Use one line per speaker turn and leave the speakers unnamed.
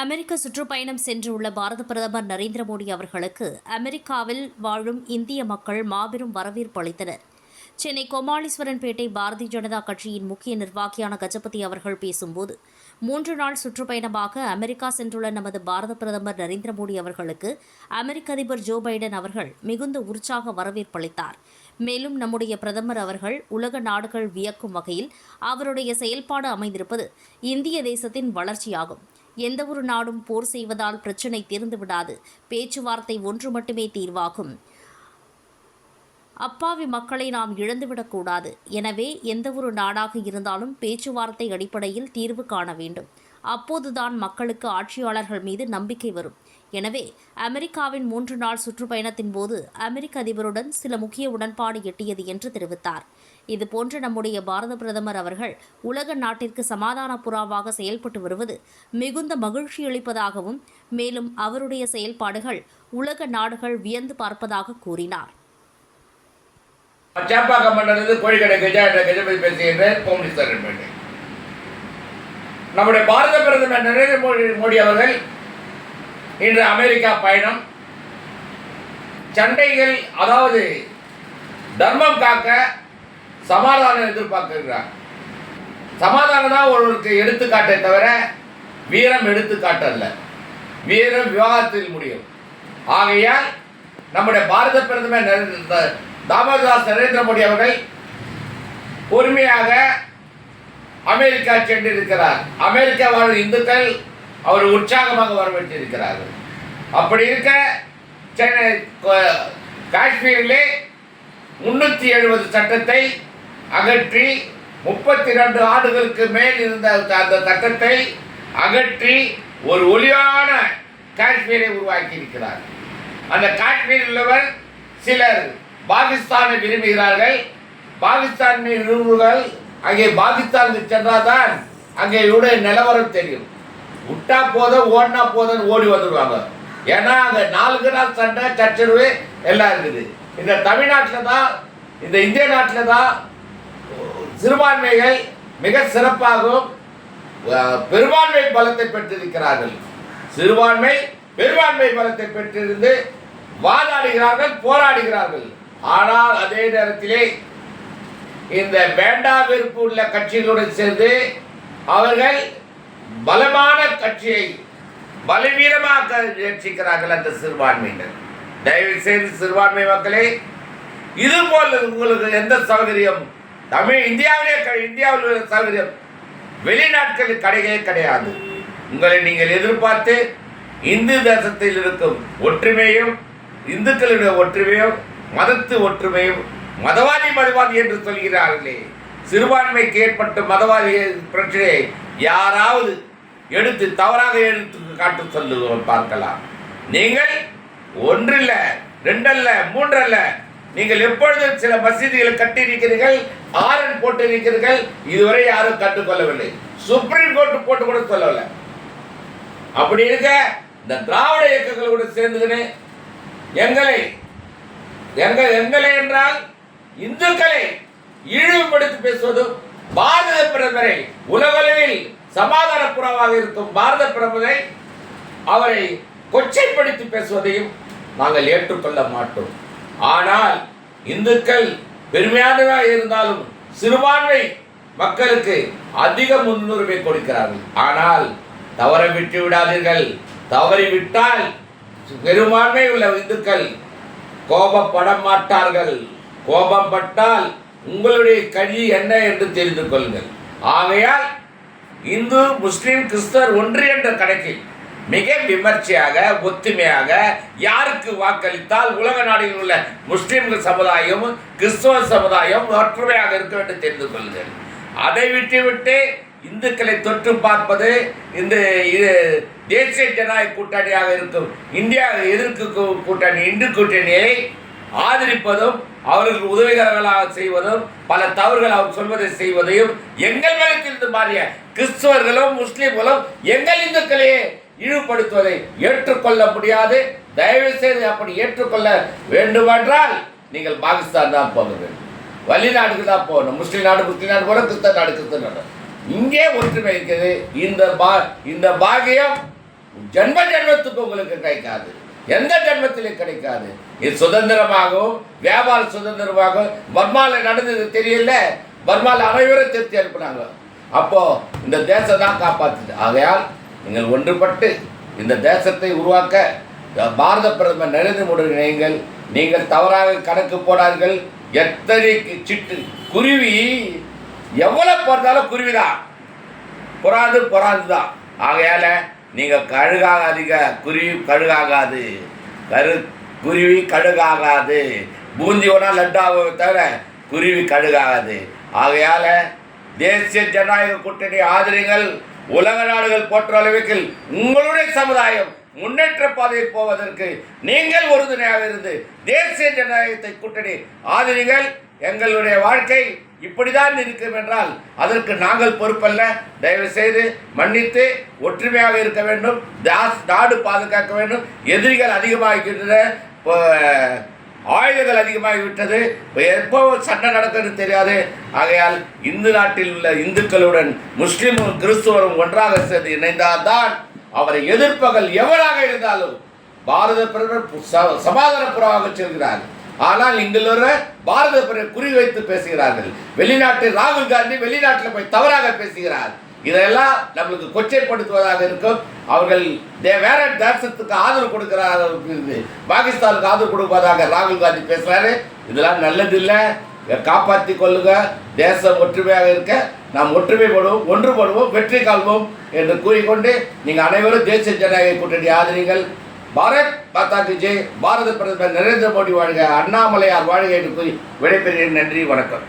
அமெரிக்க சுற்றுப்பயணம் சென்றுள்ள பாரத பிரதமர் நரேந்திர மோடி அவர்களுக்கு அமெரிக்காவில் வாழும் இந்திய மக்கள் மாபெரும் வரவேற்பு அளித்தனர். சென்னை கோமாளீஸ்வரன்பேட்டை பாரதிய ஜனதா கட்சியின் முக்கிய நிர்வாகியான கஜபதி அவர்கள் பேசும்போது மூன்று நாள் சுற்றுப்பயணமாக அமெரிக்கா சென்றுள்ள நமது பாரத பிரதமர் நரேந்திர மோடி அவர்களுக்கு அமெரிக்க அதிபர் ஜோ பைடன் அவர்கள் மிகுந்த உற்சாக வரவேற்பளித்தார் மேலும் நம்முடைய பிரதமர் அவர்கள் உலக நாடுகள் வியக்கும் வகையில் அவருடைய செயல்பாடு அமைந்திருப்பது இந்திய தேசத்தின் வளர்ச்சியாகும். எந்த ஒரு நாடும் போர் செய்வதால் பிரச்சினை தீர்ந்து விடாது பேச்சுவார்த்தை ஒன்று மட்டுமே தீர்வாகும். அப்பாவி மக்களை நாம் இழந்துவிடக்கூடாது எனவே எந்தவொரு நாடாக இருந்தாலும் பேச்சுவார்த்தை அடிப்படையில் தீர்வு காண வேண்டும். அப்போதுதான் மக்களுக்கு ஆட்சியாளர்கள் மீது நம்பிக்கை வரும். எனவே அமெரிக்காவின் மூன்று நாள் சுற்றுப்பயணத்தின் போது அமெரிக்க அதிபருடன் சில முக்கிய உடன்பாடு எட்டியது என்று தெரிவித்தார். இதுபோன்று நம்முடைய பாரத பிரதமர் அவர்கள் உலக நாட்டிற்கு சமாதான புறாவாக செயல்பட்டு வருவது மிகுந்த மகிழ்ச்சியளிப்பதாகவும் மேலும் அவருடைய செயல்பாடுகள் உலக நாடுகள் வியந்து பார்ப்பதாக கூறினார்.
சேப்பாக்கம் மண்டலத்து கோழிக்கடை கஜா என்ற கஜபதி பேசுகின்ற நம்முடைய பாரத பிரதமர் நரேந்திர மோடி மோடி அவர்கள் இன்று அமெரிக்கா பயணம். சண்டைகள் அதாவது தர்மம் காக்க சமாதானம் எதிர்பார்க்கிறார் சமாதானம் தான் ஒருவருக்கு எடுத்துக்காட்டே தவிர வீரம் எடுத்துக்காட்டல்ல. வீரம் விவாதத்தில் முடியும். ஆகையால் நம்முடைய பாரத பிரதமர் நரேந்திர- நரேந்திர மோடி அவர்கள் பொறுமையாக அமெரிக்கா சென்றிருக்கிறார். அமெரிக்கா வாழும் இந்துக்கள் அவர் உற்சாகமாக வரவேற்றிருக்கிறார்கள். அப்படி இருக்க சென்னை காஷ்மீரிலே முன்னூற்றி எழுபது சட்டத்தை அகற்றி முப்பத்தி ரெண்டு ஆண்டுகளுக்கு மேல் இருந்த அந்த சட்டத்தை அகற்றி ஒரு ஒளியான காஷ்மீரை உருவாக்கி இருக்கிறார் அந்த காஷ்மீரில் உள்ளவர் சிலர் பாகிஸ்தானை விரும்புகிறார்கள். பாகிஸ்தான் விரும்புகள் அங்கே பாகிஸ்தானுக்கு சென்றாதான் அங்கே இவருடைய நிலவரம் தெரியும். விட்டா போதும் ஓடினா போதும் ஓடி வந்துடுவாங்க ஏன்னா அங்கே நாளுக்கு நாள் சண்டை சச்சரவு எல்லாம் இருக்குது. இந்த தமிழ்நாட்டில் தான் இந்த இந்திய நாட்டில் தான் சிறுபான்மைகள் மிக சிறப்பாகவும் பெரும்பான்மை பலத்தை பெற்றிருக்கிறார்கள். சிறுபான்மை பெரும்பான்மை பலத்தை பெற்றிருந்து வாதாடுகிறார்கள் போராடுகிறார்கள். ஆனால் அதே நேரத்திலே இந்த வேண்டா வெறுப்பு உள்ள கட்சிகளுடன் சேர்ந்து அவர்கள் பலமான கட்சியை பலவீனமாக்க முயற்சிக்கிறார்கள் அந்த சிறுபான்மையினர். தயவு செய்து சிறுபான்மை மக்களே இது போல் உங்களுக்கு எந்த சௌகரியம்? தமிழ் இந்தியாவிலே க- இந்தியாவில் உள்ள சௌகரியம் வெளிநாட்களில் கிடையவே கிடையாது. உங்களை நீங்கள் எதிர்பார்த்து இந்து தேசத்தில் இருக்கும் ஒற்றுமையும் இந்துக்களுடைய ஒற்றுமையும் மதத்து ஒற்றுமையும் மதவாதி மதவாதி என்று சொல்கிறார்களே. சிறுபான்மைக்கு ஏற்பட்ட மதவாதி பிரச்சனையை யாராவது எடுத்து தவறாக எடுத்து காட்டு சொல்லுவோம் பார்க்கலாம். நீங்கள் ஒன்றில்ல ரெண்டல்ல மூன்றல்ல நீங்கள் எப்பொழுதும் சில மசீதிகளை கட்டியிருக்கிறீர்கள் ஆரன் போட்டிருக்கிறீர்கள் இதுவரை யாரும் கண்டுகொள்ளவில்லை. சுப்ரீம் கோர்ட் போட்டு கூட சொல்லவில்லை. அப்படி இருக்க இந்த திராவிட இயக்கங்கள் கூட சேர்ந்துக்கின்னு எங்களை எங்கள் எங்களை என்றால் இந்துக்களை இழிவுபடுத்தி பேசுவதும் பாரத பிரதமரை உலகளவில் சமாதான புறமாக இருக்கும் பாரத பிரதமரை அவரை கொச்சைப்படுத்தி பேசுவதையும் நாங்கள் ஏற்றுக்கொள்ள மாட்டோம். ஆனால் இந்துக்கள் பெருமையானதாக இருந்தாலும் சிறுபான்மை மக்களுக்கு அதிக முன்னுரிமை கொடுக்கிறார்கள். ஆனால் தவற விட்டு விடாதீர்கள். தவறி விட்டால் பெரும்பான்மை உள்ள இந்துக்கள் கோபப்பட மாட்டார்கள். கோபம் பட்டால் உங்களுடைய கழி என்ன என்று தெரிந்து கொள்ளுங்கள். ஆகையால் இந்து முஸ்லீம் கிறிஸ்தவர் ஒன்று என்ற கணக்கில் மிக விமர்சையாக ஒத்துமையாக யாருக்கு வாக்களித்தால் உலக நாடுகளில் உள்ள முஸ்லீம்கள் சமுதாயம் கிறிஸ்தவ சமுதாயம் ஒற்றுமையாக இருக்க வேண்டும் தெரிந்து கொள்ளுங்கள். அதை விட்டுவிட்டு இந்துக்களை தொற்று பார்ப்பது இந்த இது தேசிய ஜனநாயக கூட்டணியாக இருக்கும் இந்தியா எதிர்க்கு கூட்டணி இந்து கூட்டணியை ஆதரிப்பதும் அவர்களுக்கு உதவிகரங்களாக செய்வதும் பல தவறுகள் அவர் சொல்வதை செய்வதையும் எங்கள் மேலத்திலிருந்து மாறிய கிறிஸ்துவர்களும் முஸ்லீம்களும் எங்கள் இந்துக்களையே இழிவுபடுத்துவதை ஏற்றுக்கொள்ள முடியாது. தயவு செய்து அப்படி ஏற்றுக்கொள்ள வேண்டுமென்றால் நீங்கள் பாகிஸ்தான் தான் போக வேண்டும். வெளிநாடுக்கு தான் போகணும். முஸ்லீம் நாடு முஸ்லீம் நாடு போல கிறிஸ்தவ நாடு கிறிஸ்தவ நாடு. இங்கே ஒற்றுமை இருக்குது. இந்த பா இந்த பாகியம் ஜென்ம ஜென்மத்துக்கு உங்களுக்கு கிடைக்காது. எந்த ஜென்மத்திலும் கிடைக்காது. இது சுதந்திரமாகவும் வியாபார சுதந்திரமாகவும் பர்மாவில் நடந்தது தெரியல. பர்மாவில் அனைவரும் திருத்தி அனுப்புனாங்க. அப்போ இந்த தேசம் தான் காப்பாற்றுது ஆகையால் நீங்கள் ஒன்றுபட்டு இந்த தேசத்தை உருவாக்க பாரத பிரதமர் நரேந்திர மோடி நீங்கள் நீங்கள் தவறாக கணக்கு போடார்கள் எத்தனை சிட்டு குருவி எவ்வளவு பிறந்தாலும் குருவிதான். புறாது புறாது தான் ஆகையால நீங்கள் கழுகாகாதீங்க. குருவி கழுகாகாது. கரு குருவி கழுகாகாது. பூந்தி ஒன்றா லட்டாவை தவிர குருவி கழுகாகாது. ஆகையால் தேசிய ஜனநாயக கூட்டணி ஆதரிங்கள் உலக நாடுகள் போற்ற அளவுக்கு உங்களுடைய சமுதாயம் முன்னேற்ற பாதையில் போவதற்கு நீங்கள் உறுதுணையாக இருந்து தேசிய ஜனநாயகத்தை கூட்டணி ஆதரிங்கள். எங்களுடைய வாழ்க்கை இப்படிதான் இருக்கும் என்றால் அதற்கு நாங்கள் பொறுப்பல்ல. தயவு செய்து மன்னித்து ஒற்றுமையாக இருக்க வேண்டும். தாஸ் நாடு பாதுகாக்க வேண்டும். எதிரிகள் அதிகமாகின்றன. ஆயுதங்கள் அதிகமாகிவிட்டது. இப்போ எப்போ சண்டை நடக்கிறது தெரியாது. ஆகையால் இந்து நாட்டில் உள்ள இந்துக்களுடன் முஸ்லீமும் கிறிஸ்துவரும் ஒன்றாக சேர்ந்து இணைந்தால்தான் அவரை எதிர்ப்பகல் எவராக இருந்தாலும் பாரத பிரதமர் ச- சமாதான புறாவாக செல்கிறார். ஆனால் இங்குள்ள பாரத குறிவைத்து பேசுகிறார்கள். வெளிநாட்டில் ராகுல் காந்தி வெளிநாட்டில் போய் தவறாக பேசுகிறார். இதெல்லாம் நம்மளுக்கு கொச்சைப்படுத்துவதாக இருக்கும். அவர்கள் தே- வேற தேசத்துக்கு ஆதரவு கொடுக்கிறார்கள் பாகிஸ்தானுக்கு ஆதரவு கொடுப்பதாக ராகுல் காந்தி பேசுறாரு. இதெல்லாம் நல்லதில்லை. காப்பாற்றி கொள்ளுங்க. தேசம் ஒற்றுமையாக இருக்க நாம் ஒற்றுமைப்படுவோம் ஒன்றுபடுவோம் வெற்றி காண்போம் என்று கூறிக்கொண்டு நீங்கள் அனைவரும் தேசிய ஜனநாயக கூட்டணி ஆதரிங்கள். பாரத் மாதா கி ஜெய். பாரத பிரதமர் நரேந்திர மோடி வாழ்க. அண்ணாமலையார் வாழ்க என்று கூறி விடைபெறுகிறேன். நன்றி வணக்கம்.